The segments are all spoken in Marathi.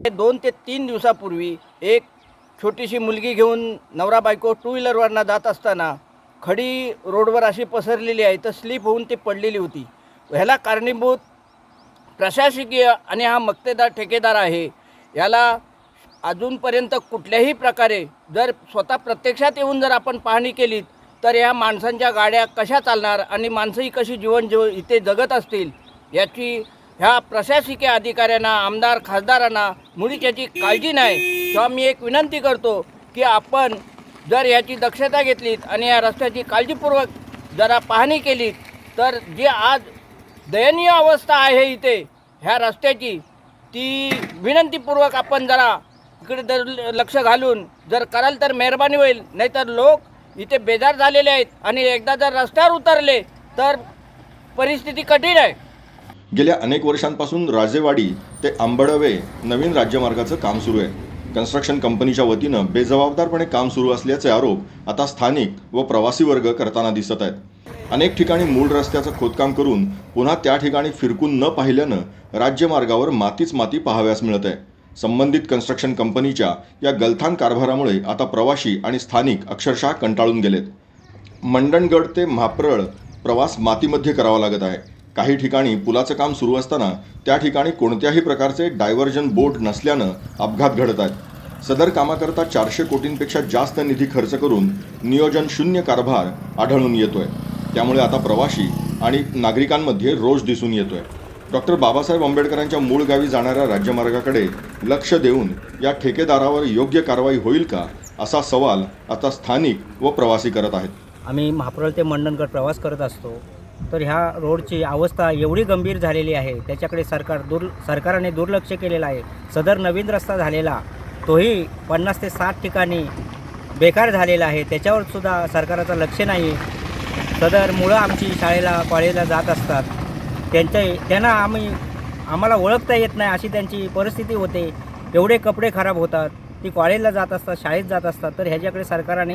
दोन ते तीन दिवसापूर्वी एक छोटीशी मुलगी घेऊन नवरा बायको टू व्हीलरवरनं जात असताना खडी रोडवर अशी पसरलेली आहे तर स्लिप होऊन ती पडलेली होती. ह्याला कारणीभूत प्रशासकीय आणि हा मक्तेदार ठेकेदार आहे याला अजूनपर्यंत कुठल्याही प्रकारे जर स्वतः प्रत्यक्षात येऊन जर आपण पाहणी केली तर ह्या माणसांच्या गाड्या कशा चालणार आणि माणसंही कशी जीवन जीव इथे जगत असतील याची ह्या प्रशासकीय अधिकाऱ्यांना आमदार खासदारांना मुळीच याची काळजी नाही. तेव्हा मी एक विनंती करतो की आपण जर याची दक्षता घेतलीत आणि या रस्त्याची काळजीपूर्वक जरा पाहणी केली तर जी आज दयनीय अवस्था आहे इथे ह्या रस्त्याची ती विनंतीपूर्वक आपण जरा इकडे जर लक्ष घालून जर कराल तर मेहरबानी होईल नाहीतर लोक इथे बेजार झालेले आहेत आणि एकदा जर रस्त्यावर उतरले तर परिस्थिती कठीण आहे. गेल्या अनेक वर्षांपासून राजेवाडी ते आंबडवे नवीन राज्यमार्गाचं काम सुरू आहे. कन्स्ट्रक्शन कंपनीच्या वतीनं बेजबाबदारपणे काम सुरू असल्याचे आरोप आता स्थानिक व प्रवासी वर्ग करताना दिसत आहेत. अनेक ठिकाणी मूळ रस्त्याचं खोदकाम करून पुन्हा त्या ठिकाणी फिरकून न पाहिल्यानं राज्यमार्गावर मातीच माती पाहाव्यास मिळत आहे. संबंधित कन्स्ट्रक्शन कंपनीच्या या गलथान कारभारामुळे आता प्रवासी आणि स्थानिक अक्षरशः कंटाळून गेलेत. मंडणगड ते म्हाप्रळ प्रवास मातीमध्ये करावा लागत आहे. काही ठिकाणी पुलाचं काम सुरू असताना त्या ठिकाणी कोणत्याही प्रकारचे डायव्हर्जन बोट नसल्यानं अपघात घडत आहेत. सदर कामाकरता चारशे कोटींपेक्षा जास्त निधी खर्च करून नियोजन शून्य कारभार आढळून येतोय. त्यामुळे आता प्रवासी आणि नागरिकांमध्ये रोष दिसून येतोय. डॉक्टर बाबासाहेब आंबेडकरांच्या मूळ गावी जाणाऱ्या राज्यमार्गाकडे लक्ष देऊन या ठेकेदारावर योग्य कारवाई होईल का असा सवाल आता स्थानिक व प्रवासी करत आहेत. आम्ही महाप्रळ ते मंडणगड प्रवास करत असतो. तर ह्या रोडची अवस्था एवढी गंभीर झालेली आहे. त्याच्याकडे सरकार दुर् सरकारने दुर्लक्ष केलेलं आहे. सदर नवीन रस्ता झालेला तोही पन्नास ते साठ ठिकाणी बेकार झालेला आहे. त्याच्यावर सुद्धा लक्ष नाही. सदर मुळं आमची शाळेला कॉलेजला जात असतात. त्यांच्या त्यांना आम्ही आम्हाला ओळखता येत नाही अशी त्यांची परिस्थिती होते. एवढे कपडे खराब होतात. ती कॉलेजला जात असतात शाळेत जात असतात. तर ह्याच्याकडे सरकारने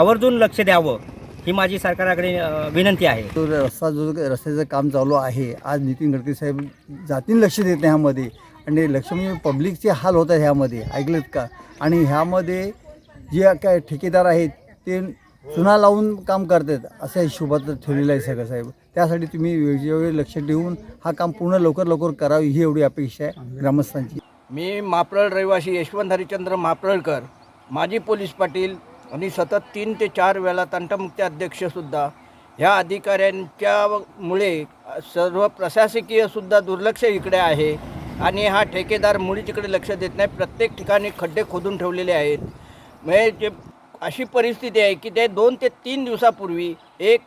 आवर्जून लक्ष द्यावं. ही माझी सरकारकडे विनंती आहे. तो रस्ता जो रस्त्याचं काम चालू आहे आज नितीन गडकरी साहेब जातीन लक्ष देत नाही ह्यामध्ये. आणि लक्ष म्हणजे पब्लिकचे हाल होत आहे ह्यामध्ये. ऐकलेत का? आणि ह्यामध्ये जे काय ठेकेदार आहेत ते चुना लावून काम करतात. असं हिशोबात ठेवलेलं आहे सगळं साहेब. त्यासाठी तुम्ही वेळोवेळी लक्ष ठेवून हा काम पूर्ण लवकर लवकर करावी ही एवढी अपेक्षा आहे ग्रामस्थांची. मी माप्रळ रहिवासी यशवंत हरिचंद्र माप्रळकर माजी पोलीस पाटील आणि सतत तीन ते चार वेळा तंटमुक्ती अध्यक्षसुद्धा ह्या अधिकाऱ्यांच्या मुळे सर्व प्रशासकीयसुद्धा दुर्लक्ष इकडे आहे. आणि हा ठेकेदार मुळीच इकडे लक्ष देत नाही. प्रत्येक ठिकाणी खड्डे खोदून ठेवलेले आहेत. म्हणजे जे अशी परिस्थिती आहे की ते दोन ते तीन दिवसापूर्वी एक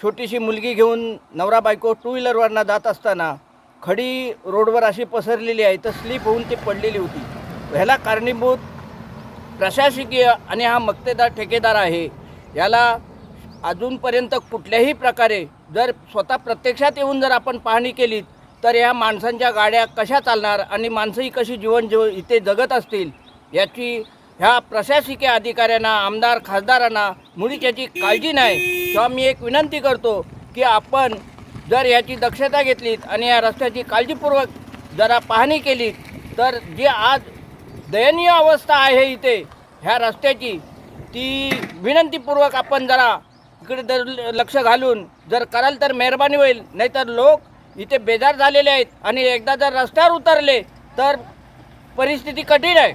छोटीशी मुलगी घेऊन नवरा बायको टू व्हीलरवरनं जात असताना खडी रोडवर अशी पसरलेली आहे तर स्लिप होऊन ती पडलेली होती. ह्याला कारणीभूत प्रशासकीय आणि हा मक्तेदार ठेकेदार आहे याला अजूनपर्यंत कुठल्याही प्रकारे जर स्वतः प्रत्यक्षात येऊन जर आपण पाहणी केली तर या माणसांच्या गाड्या कशा चालणार आणि माणसंही कशी जीवन जीव इथे जगत असतील याची ह्या प्रशासकीय अधिकाऱ्यांना आमदार खासदारांना मुळीच याची काळजी नाही. तेव्हा मी एक विनंती करतो की आपण जर याची दक्षता घेतलीत आणि या रस्त्याची काळजीपूर्वक जरा पाहणी केली तर जे आज दयनीय अवस्था आहे इथे. ह्या रस्त्याची. ती विनंतीपूर्वक आपण जरा इकडे जर लक्ष घालून जर कराल तर मेहरबानी होईल. नाहीतर लोक इथे बेजार झालेले आहेत. आणि एकदा जर रस्त्यावर उतरले तर परिस्थिती कठीण आहे.